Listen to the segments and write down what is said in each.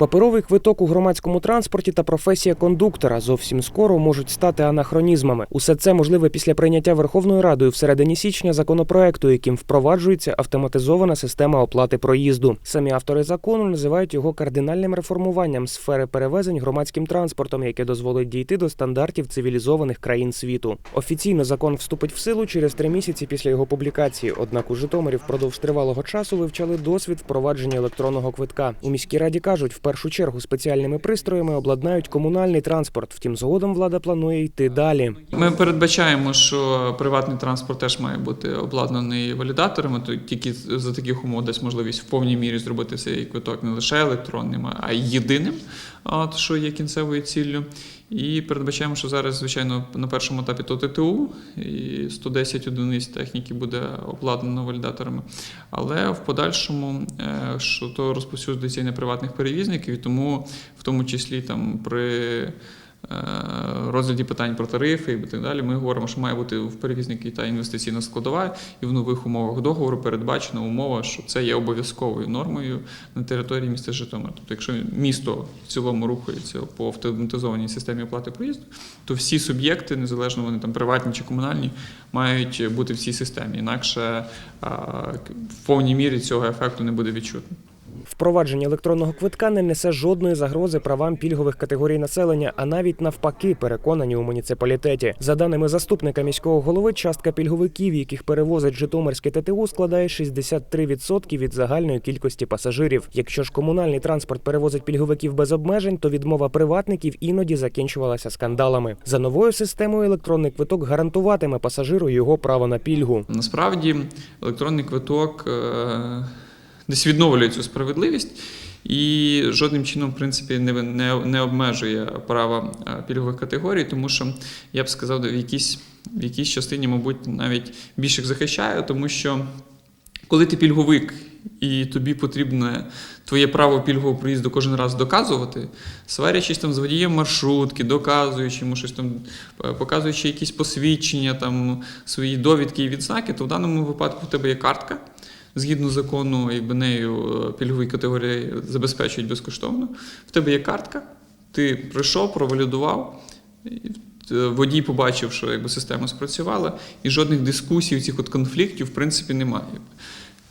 Паперовий квиток у громадському транспорті та професія кондуктора зовсім скоро можуть стати анахронізмами. Усе це можливе після прийняття Верховною Радою всередині січня законопроекту, яким впроваджується автоматизована система оплати проїзду. Самі автори закону називають його кардинальним реформуванням сфери перевезень громадським транспортом, яке дозволить дійти до стандартів цивілізованих країн світу. Офіційно закон вступить в силу через три місяці після його публікації. Однак у Житомирі впродовж тривалого часу вивчали досвід впровадження електронного квитка. У міській раді кажуть, в першу чергу спеціальними пристроями обладнають комунальний транспорт. Втім, згодом влада планує йти далі. Ми передбачаємо, що приватний транспорт теж має бути обладнаний валідаторами. То тільки за таких умов десь можливість в повній мірі зробити цей квиток не лише електронним, а й єдиним, що є кінцевою ціллю. І передбачаємо, що зараз, звичайно, на першому етапі то ТТУ і 110 одиниць техніки буде обладнано валідаторами. Але в подальшому, е, що то розповсюджується і на приватних перевізників, тому в тому числі там при розгляді питань про тарифи і так далі, ми говоримо, що має бути в перевізники та інвестиційна складова, і в нових умовах договору передбачена умова, що це є обов'язковою нормою на території міста Житомир. Тобто, якщо місто в цілому рухається по автоматизованій системі оплати проїзду, то всі суб'єкти, незалежно вони там приватні чи комунальні, мають бути в цій системі. Інакше в повній мірі цього ефекту не буде відчутно. Впровадження електронного квитка не несе жодної загрози правам пільгових категорій населення, а навіть навпаки, переконані у муніципалітеті. За даними заступника міського голови, частка пільговиків, яких перевозить Житомирське ТТУ, складає 63% від загальної кількості пасажирів. Якщо ж комунальний транспорт перевозить пільговиків без обмежень, то відмова приватників іноді закінчувалася скандалами. За новою системою електронний квиток гарантуватиме пасажиру його право на пільгу. Насправді електронний квиток е, десь відновлює цю справедливість і жодним чином, в принципі, не, не, не обмежує права е, пільгових категорій, тому що я б сказав, в якійсь, в якійсь частині, мабуть, навіть більше захищає, тому що коли ти пільговик і тобі потрібне твоє право пільгового проїзду кожен раз доказувати, сварячись там з водієм маршрутки, доказуючи йому щось там, е, показуючи якісь посвідчення, там свої довідки і відзнаки, то в даному випадку в тебе є картка. Згідно закону, якби нею е, пільгові категорії забезпечують безкоштовно. В тебе є картка, ти прийшов, провалідував. е, Водій побачив, що якби система спрацювала, і жодних дискусій, цих от конфліктів, в принципі, немає.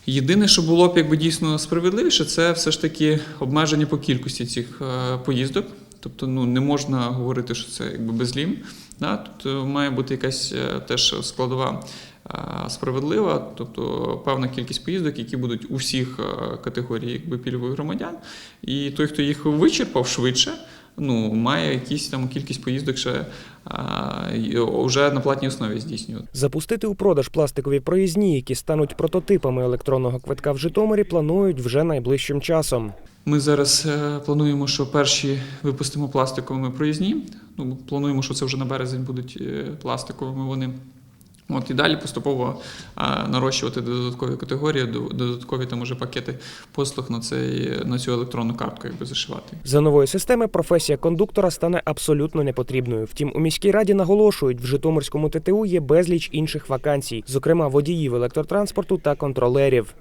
Єдине, що було б якби дійсно справедливіше, це все ж таки обмеження по кількості цих е, поїздок. Тобто, ну не можна говорити, що це якби безлім. Да? Е, має бути якась е, теж складова е, справедлива, тобто певна кількість поїздок, які будуть у всіх категорій якби пільгових громадян. І той, хто їх вичерпав швидше, ну має якісь там кількість поїздок ще вже на платній основі здійснювати. Запустити у продаж пластикові проїзні, які стануть прототипами електронного квитка в Житомирі, планують вже найближчим часом. Ми зараз е, плануємо, що перші випустимо пластиковими проїзні. Ну, плануємо, що це вже на березень будуть е, пластиковими вони. От і далі поступово нарощувати додаткові категорії, до- додаткові там уже пакети послуг на цей на цю електронну картку, якби зашивати. За нової системи професія кондуктора стане абсолютно непотрібною. Втім, у міській раді наголошують, в Житомирському ТТУ є безліч інших вакансій, зокрема водіїв електротранспорту та контролерів.